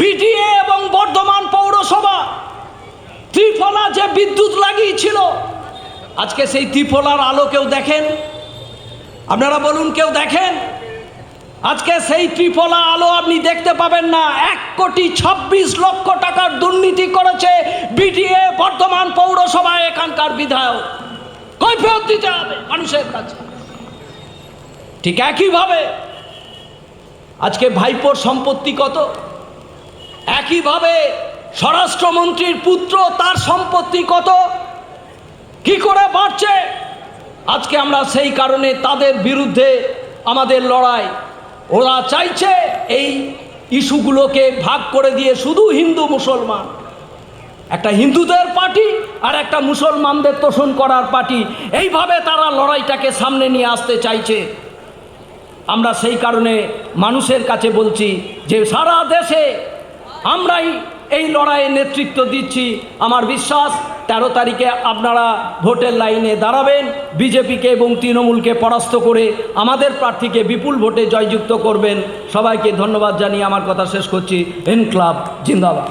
BDA এবং বর্ধমান পৌরসভা, ত্রিফলা যে বিদ্যুৎ লাগিয়েছিল, আজকে সেই ত্রিফলার আলো কেউ দেখেন? আপনারা বলুন কেউ দেখেন? আজকে সেই ত্রিফলা আলো আপনি দেখতে পাবেন না, এক কোটি ছাব্বিশ লক্ষ টাকার দুর্নীতি করেছে বিডিএ বর্ধমান পৌরসভায় এখানকার বিধায়ক। কৈফিয়ত দিতে হবে মানুষের কাছে। ঠিক একইভাবে আজকে ভাইপোর সম্পত্তি কত? একইভাবে স্বরাষ্ট্রমন্ত্রীর পুত্র তার সম্পত্তি কত? কি করে বাড়ছে? আজকে আমরা সেই কারণে তাদের বিরুদ্ধে আমাদের লড়াই। ওরা চাইছে এই ইস্যুগুলোকে ভাগ করে দিয়ে শুধু হিন্দু মুসলমান। একটা হিন্দুদের পার্টি আর একটা মুসলমানদের তোষণ করার পার্টি। এইভাবে তারা লড়াইটাকে সামনে নিয়ে আসতে চাইছে। আমরা সেই কারণে মানুষের কাছে বলছি যে সারা দেশে আমরাই এই লড়াইয়ে নেতৃত্ব দিচ্ছি। আমার বিশ্বাস, তেরো তারিখে আপনারা ভোটের লাইনে দাঁড়াবেন। বিজেপিকে এবং তৃণমূলকে পরাস্ত করে আমাদের প্রার্থীকে বিপুল ভোটে জয়যুক্ত করবেন। সবাইকে ধন্যবাদ জানিয়ে আমার কথা শেষ করছি। এনক্লাব, জিন্দাবাদ।